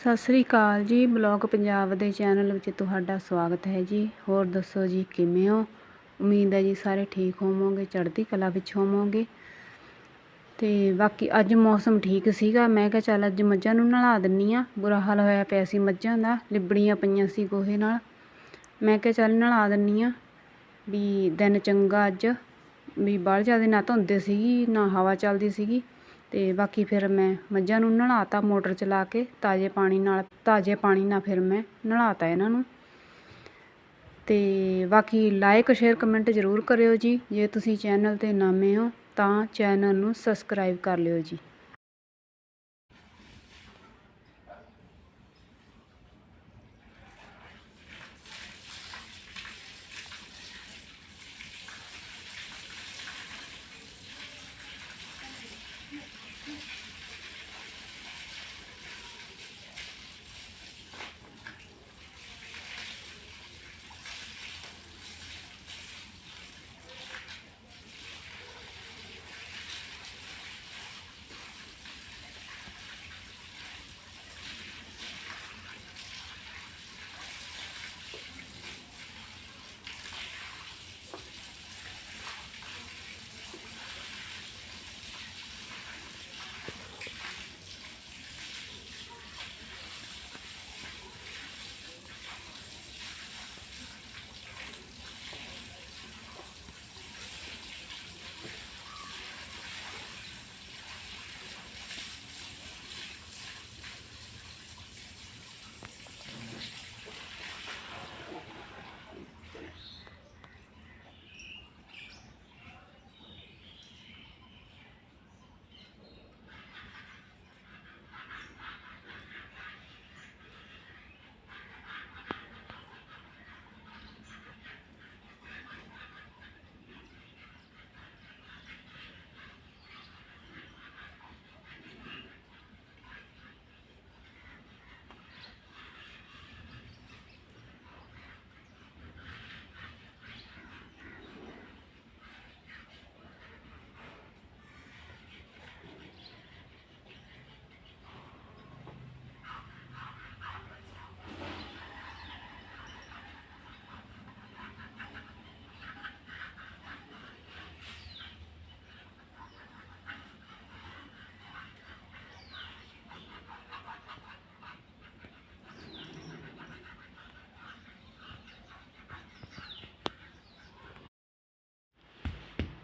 ਸਤਿ ਸ੍ਰੀ ਅਕਾਲ ਜੀ, ਬਲੌਗ ਪੰਜਾਬ ਦੇ ਚੈਨਲ ਵਿੱਚ ਤੁਹਾਡਾ ਸਵਾਗਤ ਹੈ ਜੀ। ਹੋਰ ਦੱਸੋ ਜੀ, ਕਿਵੇਂ ਹੋ? ਉਮੀਦ ਹੈ ਜੀ ਸਾਰੇ ਠੀਕ ਹੋਵੋਗੇ, ਚੜ੍ਹਦੀ ਕਲਾ ਵਿੱਚ ਹੋਵੋਗੇ। ਤੇ ਬਾਕੀ ਅੱਜ ਮੌਸਮ ਠੀਕ ਸੀਗਾ। ਮੈਂ ਕਿਹਾ ਚੱਲ ਅੱਜ ਮੱਝਾਂ ਨੂੰ ਨਲਾ ਦਿੰਨੀ ਆ। ਬੁਰਾ ਹਾਲ ਹੋਇਆ ਪਿਆ ਸੀ ਮੱਝਾਂ ਦਾ, ਲਿਬੜੀਆਂ ਪਈਆਂ ਸੀ ਗੋਹੇ ਨਾਲ। ਮੈਂ ਕਿਹਾ ਚੱਲ ਨਲਾ ਦਿੰਨੀ ਆ ਵੀ ਦਿਨ ਚੰਗਾ ਅੱਜ। ਵੀ ਬਾਹਰ ਜ਼ਿਆਦਾ ਨਾ ਧੁੰਦੇ ਸੀਗੀ, ਨਾ ਹਵਾ ਚੱਲਦੀ ਸੀਗੀ। ਅਤੇ ਬਾਕੀ ਫਿਰ ਮੈਂ ਮੱਝਾਂ ਨੂੰ ਨਲਾਤਾ ਮੋਟਰ ਚਲਾ ਕੇ, ਤਾਜ਼ੇ ਪਾਣੀ ਨਾਲ, ਤਾਜ਼ੇ ਪਾਣੀ ਨਾਲ ਫਿਰ ਮੈਂ ਨਲਾਤਾ ਇਹਨਾਂ ਨੂੰ। ਅਤੇ ਬਾਕੀ ਲਾਈਕ ਸ਼ੇਅਰ ਕਮੈਂਟ ਜ਼ਰੂਰ ਕਰਿਓ ਜੀ। ਜੇ ਤੁਸੀਂ ਚੈਨਲ ਤੇ ਨਵੇਂ ਹੋ ਤਾਂ ਚੈਨਲ ਨੂੰ ਸਬਸਕ੍ਰਾਈਬ ਕਰ ਲਿਓ ਜੀ।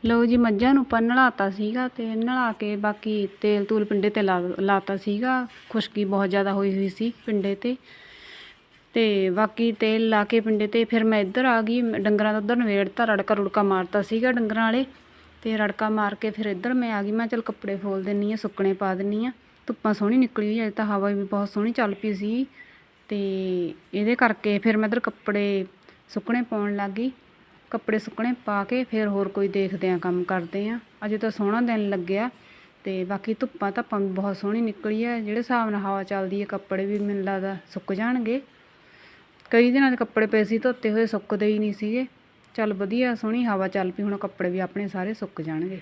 ਲਓ ਜੀ, ਮੱਝਾਂ ਨੂੰ ਆਪਾਂ ਨਲਾਤਾ ਸੀਗਾ ਤੇ ਨਲਾ ਕੇ ਬਾਕੀ ਤੇਲ ਤੂਲ ਪਿੰਡੇ ਤੇ ਲਾ, ਲਾਤਾ ਸੀਗਾ। ਖੁਸ਼ਕੀ ਬਹੁਤ ਜ਼ਿਆਦਾ ਹੋਈ ਹੋਈ ਸੀ ਪਿੰਡੇ ਤੇ। ਤੇ ਬਾਕੀ ਤੇਲ ਲਾ ਕੇ ਪਿੰਡੇ ਤੇ ਫਿਰ ਮੈਂ ਇੱਧਰ ਆ ਗਈ। ਡੰਗਰਾਂ ਦਾ ਉੱਧਰ ਨਵੇੜਤਾ, ਰੜਕਾ ਰੁੜਕਾ ਮਾਰਤਾ ਸੀਗਾ ਡੰਗਰਾਂ ਵਾਲੇ। ਤੇ ਰੜਕਾ ਮਾਰ ਕੇ ਫਿਰ ਇੱਧਰ ਮੈਂ ਆ ਗਈ। ਮੈਂ ਚਲ ਕੱਪੜੇ ਫੋਲ ਦਿੰਨੀ ਆ, ਸੁੱਕਣੇ ਪਾ ਦਿੰਨੀ ਆ। ਧੁੱਪਾਂ ਸੋਹਣੀ ਨਿਕਲੀ ਹੋਈ ਅੱਜ ਤਾਂ ਹਵਾ ਵੀ ਬਹੁਤ ਸੋਹਣੀ ਚੱਲ ਪਈ ਸੀ। ਤੇ ਇਹਦੇ ਕਰਕੇ ਫਿਰ ਮੈਂ ਇੱਧਰ ਕੱਪੜੇ ਸੁੱਕਣੇ ਪਾਉਣ ਲੱਗ ਗਈ। ਕੱਪੜੇ ਸੁੱਕਣੇ ਪਾ ਕੇ ਫਿਰ ਹੋਰ ਕੋਈ ਦੇਖਦੇ ਆ ਕੰਮ ਕਰਦੇ ਆ ਅਜੇ ਤਾਂ ਸੋਹਣਾ ਦਿਨ ਲੱਗਿਆ ਤੇ ਬਾਕੀ ਧੁੱਪਾਂ ਧੱਪਾਂ ਵੀ ਬਹੁਤ ਸੋਹਣੀ ਨਿਕਲੀ ਹੈ ਜਿਹੜੇ ਹਿਸਾਬ ਨਾਲ ਹਵਾ ਚੱਲਦੀ ਹੈ ਕੱਪੜੇ ਵੀ ਮੈਨੂੰ ਲੱਗਦਾ ਸੁੱਕ ਜਾਣਗੇ। ਕਈ ਦਿਨਾਂ ਦੇ ਕੱਪੜੇ ਪਏ ਸੀ, ਧੋਤੇ ਹੋਏ ਸੁੱਕਦੇ ਹੀ ਨਹੀਂ ਸੀਗੇ। ਚੱਲ ਵਧੀਆ, ਸੋਹਣੀ ਹਵਾ ਚੱਲ ਪਈ, ਹੁਣ ਕੱਪੜੇ ਵੀ ਆਪਣੇ ਸਾਰੇ ਸੁੱਕ ਜਾਣਗੇ।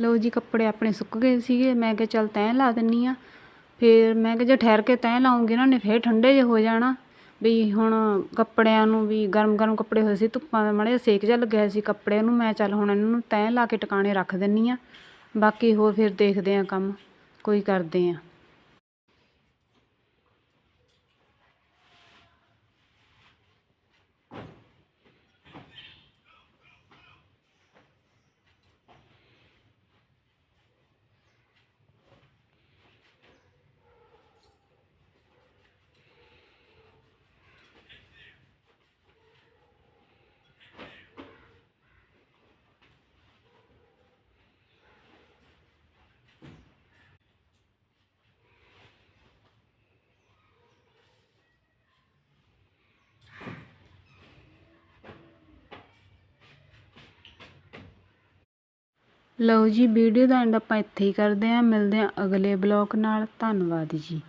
ਲਓ ਜੀ ਕੱਪੜੇ ਆਪਣੇ ਸੁੱਕ ਗਏ ਸੀਗੇ, ਮੈਂ ਕਿਹਾ ਚੱਲ ਤੈਂ ਲਾ ਦਿੰਨੀ ਆ। ਫਿਰ ਮੈਂ ਕਿਹਾ ਜੇ ਠਹਿਰ ਕੇ ਤੈਂ ਲਾਉਂਗੀ ਨਾ ਨੇ ਫਿਰ ਠੰਡੇ ਜੇ ਹੋ ਜਾਣਾ। ਵੀ ਹੁਣ ਕੱਪੜਿਆਂ ਨੂੰ ਵੀ ਗਰਮ ਗਰਮ ਕੱਪੜੇ ਹੋਏ ਸੀ, ਧੁੱਪਾਂ ਦਾ ਮਾੜਾ ਸੇਕ ਜਿਹਾ ਲੱਗਿਆ ਸੀ ਕੱਪੜਿਆਂ ਨੂੰ, ਮੈਂ ਚੱਲ ਹੁਣ ਇਹਨਾਂ ਨੂੰ ਤੈਂ ਲਾ ਕੇ ਟਿਕਾਣੇ ਰੱਖ ਦਿੰਨੀ ਆ। ਬਾਕੀ ਹੋਰ ਫਿਰ ਦੇਖਦੇ ਆ ਕੰਮ, ਕੋਈ ਕਰਦੇ ਆ। ਲਓ ਜੀ, ਵੀਡੀਓ ਦਾ ਐਂਡ ਆਪਾਂ ਇੱਥੇ ਹੀ ਕਰਦੇ ਹਾਂ। ਮਿਲਦੇ ਹਾਂ ਅਗਲੇ ਬਲੌਗ ਨਾਲ। ਧੰਨਵਾਦ ਜੀ।